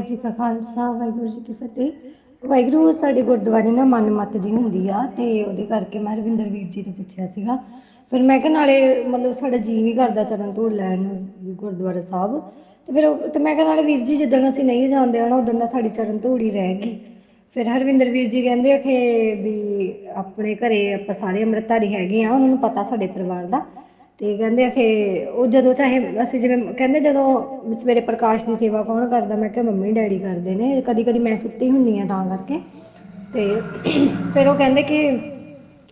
ਕਾ ਖਾਲਸਾ, ਵਾਹਿਗੁਰੂ ਜੀ ਕੀ ਫਤਿਹ। ਵਾਹਿਗੁਰੂ, ਸਾਡੇ ਗੁਰਦੁਆਰੇ ਨਾ ਮਨਮੱਤ ਜੀ ਹੁੰਦੀ ਆ ਤੇ ਉਹਦੇ ਕਰਕੇ ਮੈਂ ਰਵਿੰਦਰ ਵੀਰ ਜੀ ਤੋਂ ਪੁੱਛਿਆ ਸੀਗਾ। ਫਿਰ ਮੈਂ ਕਿਹਾ ਨਾਲੇ ਮਤਲਬ ਸਾਡਾ ਜੀ ਨਹੀਂ ਕਰਦਾ ਚਰਨ ਧੂੜ ਲੈਣ ਨੂੰ ਗੁਰਦੁਆਰਾ ਸਾਹਿਬ। ਤੇ ਫਿਰ ਉਹ- ਤੇ ਮੈਂ ਕਿਹਾ ਨਾਲੇ ਵੀਰ ਜੀ, ਜਿੱਦਣ ਅਸੀਂ ਨਹੀਂ ਜਾਂਦੇ ਹਨਾ ਉਦੋਂ ਦਾ ਸਾਡੀ ਚਰਨ ਧੂੜ ਹੀ ਰਹਿ ਗਈ। ਫਿਰ ਹਰਵਿੰਦਰ ਵੀਰ ਜੀ ਕਹਿੰਦੇ ਆ ਕਿ ਵੀ ਆਪਣੇ ਘਰੇ ਆਪਾਂ ਸਾਰੇ ਅੰਮ੍ਰਿਤਧਾਰੀ ਹੈਗੇ ਆ, ਉਹਨਾਂ ਨੂੰ ਪਤਾ ਸਾਡੇ ਪਰਿਵਾਰ ਦਾ। ਤੇ ਕਹਿੰਦੇ ਆ ਕਿ ਉਹ ਜਦੋਂ ਚਾਹੇ ਅਸੀਂ ਜਿਵੇਂ ਕਹਿੰਦੇ ਜਦੋਂ ਸਵੇਰੇ ਪ੍ਰਕਾਸ਼ ਦੀ ਸੇਵਾ ਕੌਣ ਕਰਦਾ, ਮੈਂ ਕਿਹਾ ਮੰਮੀ ਡੈਡੀ ਕਰਦੇ ਨੇ ਕਦੀ ਕਦੀ ਮੈਂ ਸੁੱਤੀ ਹੁੰਦੀ ਆ ਤਾਂ ਕਰਕੇ। ਤੇ ਫਿਰ ਉਹ ਕਹਿੰਦੇ ਕਿ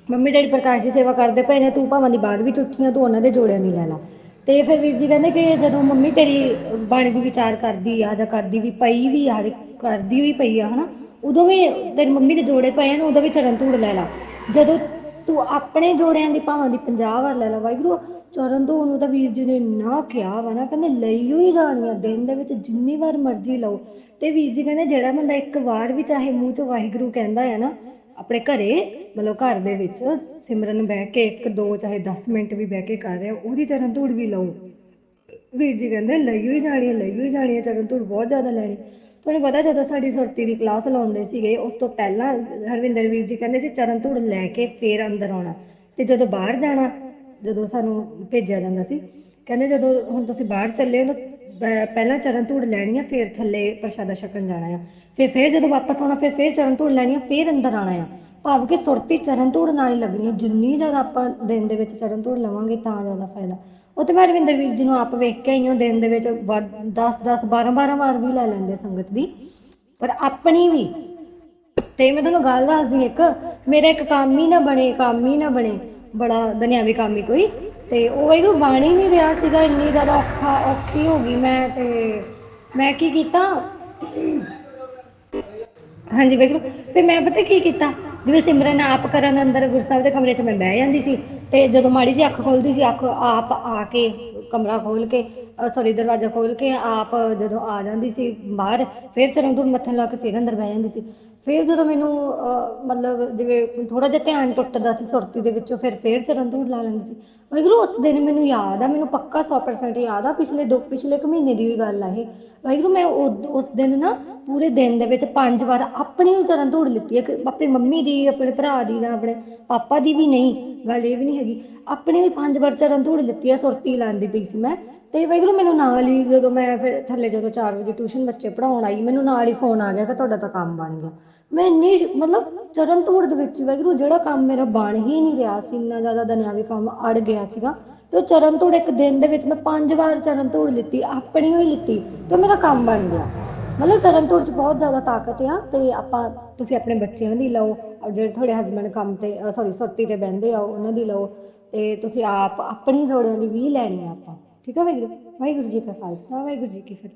ਮੰਮੀ ਡੈਡੀ ਪ੍ਰਕਾਸ਼ ਦੀ ਸੇਵਾ ਕਰਦੇ ਪਏ ਨੇ, ਤੂੰ ਭਾਵਾਂ ਦੀ ਬਾਅਦ ਵਿੱਚ ਉੱਠੀਆਂ ਤੂੰ ਉਹਨਾਂ ਦੇ ਜੋੜਿਆਂ ਨਹੀਂ ਲੈਣਾ ਤੇ ਫਿਰ ਵੀਰ ਜੀ ਕਹਿੰਦੇ ਕਿ ਜਦੋਂ ਮੰਮੀ ਤੇਰੀ ਬਾਣੀ ਦੀ ਵਿਚਾਰ ਕਰਦੀ ਆ ਜਾਂ ਕਰਦੀ ਵੀ ਪਈ ਵੀ ਆ, ਕਰਦੀ ਵੀ ਪਈ ਆ, ਹਨਾ, ਉਦੋਂ ਵੀ ਤੇਰੀ ਮੰਮੀ ਦੇ ਜੋੜੇ ਪਏ ਨੇ, ਉਦੋਂ ਵੀ ਚਰਨ ਧੂੜ ਲੈ ਲਾ। ਜਦੋਂ ਤੂੰ ਆਪਣੇ ਜੋੜਿਆਂ ਦੀ ਭਾਵਾਂ ਦੀ 50 ਵਾਰ ਲੈ ਲਾ, ਵਾਹਿਗੁਰੂ ਚਰਨ ਧੂੜ ਨੂੰ ਤਾਂ ਵੀਰ ਜੀ ਨੇ ਇੰਨਾ ਕਿਹਾ ਵਾ ਨਾ, ਕਹਿੰਦੇ ਲਈ ਹੋਈ ਜਾਣੀ ਦਿਨ ਦੇ ਵਿੱਚ ਜਿੰਨੀ ਵਾਰ ਮਰਜ਼ੀ ਲਓ। ਤੇ ਵੀਰ ਜੀ ਕਹਿੰਦੇ ਜਿਹੜਾ ਬੰਦਾ ਇੱਕ ਵਾਰ ਵੀ ਚਾਹੇ ਮੂੰਹ ਚੋਂ ਵਾਹਿਗੁਰੂ ਕਹਿੰਦਾ ਹੈ ਨਾ, ਆਪਣੇ ਘਰੇ, ਮਤਲਬ ਘਰ ਦੇ ਵਿੱਚ, ਸਿਮਰਨ ਬਹਿ ਕੇ ਇੱਕ ਦੋ ਚਾਹੇ 10 ਮਿੰਟ ਵੀ ਬਹਿ ਕੇ ਕਰ ਰਿਹਾ, ਉਹਦੀ ਚਰਨ ਧੂੜ ਵੀ ਲਓ। ਵੀਰ ਜੀ ਕਹਿੰਦੇ ਲਈ ਹੋਈ ਜਾਣੀ ਹੈ ਲਈ ਹੋਈ ਜਾਣੀ ਚਰਨ ਧੂੜ ਬਹੁਤ ਜ਼ਿਆਦਾ ਲੈਣੀ। ਤੁਹਾਨੂੰ ਪਤਾ ਜਦੋਂ ਸਾਡੀ ਸੁਰਤੀ ਦੀ ਕਲਾਸ ਲਾਉਂਦੇ ਸੀਗੇ, ਉਸ ਤੋਂ ਪਹਿਲਾਂ ਹਰਵਿੰਦਰ ਵੀਰ ਜੀ ਕਹਿੰਦੇ ਸੀ ਚਰਨ ਧੂੜ ਲੈ ਕੇ ਫੇਰ ਅੰਦਰ ਆਉਣਾ। ਤੇ ਜਦੋਂ ਬਾਹਰ ਜਾਣਾ ਜਦੋਂ ਸਾਨੂੰ ਭੇਜਿਆ ਜਾਂਦਾ ਸੀ। ਕਹਿੰਦੇ ਜਦੋਂ ਹੁਣ ਤੁਸੀਂ ਬਾਹਰ ਚੱਲੇ ਹੋ ਪਹਿਲਾਂ ਚਰਨ ਧੂੜ ਲੈਣੀ ਆ, ਫਿਰ ਥੱਲੇ ਪ੍ਰਸ਼ਾਦਾ ਛਕਣ ਜਾਣਾ ਆ। ਫਿਰ, ਫੇਰ ਜਦੋਂ ਵਾਪਸ ਆਉਣਾ, ਫਿਰ, ਫੇਰ ਚਰਨ ਧੂੜ ਲੈਣੀ ਆ, ਫਿਰ ਅੰਦਰ ਆਣਾ ਆ। ਭਾਵ ਕਿ ਸੁਰਤੀ ਚਰਨ ਧੂੜ ਨਾਲ ਹੀ ਲੱਗਣੀ ਹੈ ਜਿੰਨੀ ਜ਼ਿਆਦਾ ਆਪਾਂ ਦਿਨ ਦੇ ਵਿੱਚ ਚਰਨ ਧੂੜ ਲਵਾਂਗੇ, ਤਾਂ ਜ਼ਿਆਦਾ ਫਾਇਦਾ। ਉਹ ਤੇ ਮੈਂ ਰਵਿੰਦਰ ਵੀਰ ਜੀ ਨੂੰ ਆਪ ਵੇਖ ਕੇ ਆਈ ਦਿਨ ਦੇ ਵਿੱਚ 10 10 12 12 ਵਾਰ ਵੀ ਲੈ ਲੈਂਦੇ ਸੰਗਤ ਦੀ। ਪਰ ਆਪਣੀ ਵੀ, ਤੇ ਮੈਂ ਤੁਹਾਨੂੰ ਗੱਲ ਦੱਸਦੀ ਇੱਕ, ਮੇਰਾ ਇੱਕ ਕੰਮ ਹੀ ਨਾ ਬਣੇ, ਕੰਮ ਹੀ ਨਾ ਬਣੇ। ਬੜਾ ਦੁਨਿਆਵੀ ਕੰਮ ਹੀ ਕੋਈ। ਤੇ ਉਹ ਇਹਨੂੰ ਬਣ ਹੀ ਨਹੀਂ ਰਿਹਾ ਸੀਗਾ, ਇੰਨੀ ਜ਼ਿਆਦਾ ਔਖਾ ਔਖੀ ਹੋ ਗਈ ਮੈਂ ਤੇ ਮੈਂ ਕੀ ਕੀਤਾ? ਹਾਂਜੀ ਵੇਖੋ ਫਿਰ ਮੈਂ ਪਤਾ ਕੀ ਕੀਤਾ? ਜਿਵੇਂ ਸਿਮਰਨ ਆਪ ਕਰਨ ਅੰਦਰ ਗੁਰੂ ਸਾਹਿਬ ਦੇ ਕਮਰੇ 'ਚ ਮੈਂ ਬਹਿ ਜਾਂਦੀ ਸੀ ਤੇ ਜਦੋਂ ਮਾੜੀ ਜਿਹੀ ਅੱਖ ਖੋਲਦੀ ਸੀ, ਅੱਖ ਆਪ ਆ ਕੇ ਕਮਰਾ ਖੋਲ ਕੇ ਸੌਰੀ ਦਰਵਾਜ਼ਾ ਖੋਲ ਕੇ ਆਪ ਜਦੋਂ ਆ ਜਾਂਦੀ ਸੀ ਬਾਹਰ, ਫਿਰ ਚਰਨ ਧੂੜ ਮੱਥੇ ਲਾ ਕੇ ਫਿਰ ਅੰਦਰ ਬਹਿ ਜਾਂਦੀ ਸੀ। ਫਿਰ ਜਦੋਂ ਮੈਨੂੰ ਮਤਲਬ ਜਿਵੇਂ ਥੋੜਾ ਜਿਹਾ ਧਿਆਨ ਟੁੱਟਦਾ ਸੀ ਸੁਰਤੀ ਦੇ ਵਿੱਚੋਂ, ਫਿਰ ਫਿਰ ਚਰਨ ਧੂੜ ਲਾ ਲੈਂਦੀ ਸੀ। ਵਾਹਿਗੁਰੂ ਉਸ ਦਿਨ ਮੈਨੂੰ ਯਾਦ ਆ, ਮੈਨੂੰ ਪੱਕਾ 100% ਯਾਦ ਆ, ਪਿਛਲੇ ਦੋ, ਪਿਛਲੇ ਕੁ ਮਹੀਨੇ ਦੀ ਵੀ ਗੱਲ ਆ ਇਹ। ਵਾਹਿਗੁਰੂ ਮੈਂ ਉਸ ਦਿਨ ਨਾ ਪੂਰੇ ਦਿਨ ਦੇ ਵਿੱਚ ਪੰਜ ਵਾਰ ਆਪਣੀ ਹੀ ਚਰਨ ਧੂੜ ਲਿੱਤੀ ਹੈ ਆਪਣੀ ਮੰਮੀ ਦੀ, ਆਪਣੇ ਭਰਾ ਦੀ ਜਾਂ ਆਪਣੇ ਪਾਪਾ ਦੀ ਵੀ ਨਹੀਂ, ਗੱਲ ਇਹ ਵੀ ਨਹੀਂ ਹੈਗੀ। ਆਪਣੀ ਵੀ ਪੰਜ ਵਾਰ ਚਰਨ ਧੂੜ ਲਿੱਤੀ ਹੈ ਸੁਰਤੀ ਲਾਉਂਦੀ ਪਈ ਸੀ ਮੈਂ। ਤੇ ਵਾਹਿਗੁਰੂ ਮੈਨੂੰ ਨਾਲ ਹੀ ਜਦੋਂ ਮੈਂ ਫਿਰ ਥੱਲੇ ਜਦੋਂ 4 ਵਜੇ ਟਿਊਸ਼ਨ ਬੱਚੇ ਪੜਾਉਣ ਆਈ, ਮੈਨੂੰ ਨਾਲ ਹੀ ਫੋਨ ਆ ਗਿਆ ਕਿ ਤੁਹਾਡਾ ਤਾਂ ਕੰਮ ਬਣ ਗਿਆ। ਮੈਂ ਇੰਨੀ ਮਤਲਬ ਚਰਨ ਧੂੜ ਦੇ ਵਿੱਚ ਹੀ ਵਾਹਿਗੁਰੂ ਜਿਹੜਾ ਕੰਮ ਮੇਰਾ ਬਣ ਹੀ ਨਹੀਂ ਰਿਹਾ ਸੀ, ਇੰਨਾ ਜ਼ਿਆਦਾ ਦੁਨਿਆਵੀ ਕੰਮ ਅੜ ਗਿਆ ਸੀਗਾ, ਤੇ ਉਹ ਚਰਨ ਧੂੜ ਇੱਕ ਦਿਨ ਦੇ ਵਿੱਚ ਮੈਂ ਪੰਜ ਵਾਰ ਚਰਨ ਧੂੜ ਲਿੱਤੀ, ਆਪਣੀ ਹੋਈ ਲਿੱਤੀ, ਤੇ ਮੇਰਾ ਕੰਮ ਬਣ ਗਿਆ। ਮਤਲਬ ਚਰਨ ਧੂੜ 'ਚ ਬਹੁਤ ਜ਼ਿਆਦਾ ਤਾਕਤ ਆ, ਤੇ ਆਪਾਂ, ਤੁਸੀਂ ਆਪਣੇ ਬੱਚਿਆਂ ਦੀ ਲਓ ਜਿਹੜੇ ਤੁਹਾਡੇ ਹਸਬੰਡ ਕੰਮ ਤੇ ਸੌਰੀ ਸੁਰਤੀ ਤੇ ਬਹਿੰਦੇ ਆ, ਉਹਨਾਂ ਦੀ ਲਓ, ਤੇ ਤੁਸੀਂ ਆਪ ਆਪਣੀ ਜੋੜਿਆਂ ਦੀ ਵੀ ਲੈਣੀ ਆ ਆਪਾਂ। ਠੀਕ ਆ ਵਾਹਿਗੁਰੂ ਵਾਹਿਗੁਰੂ ਜੀ ਕਾ ਖਾਲਸਾ ਵਾਹਿਗੁਰੂ ਜੀ ਕੀ ਫਤਿਹ।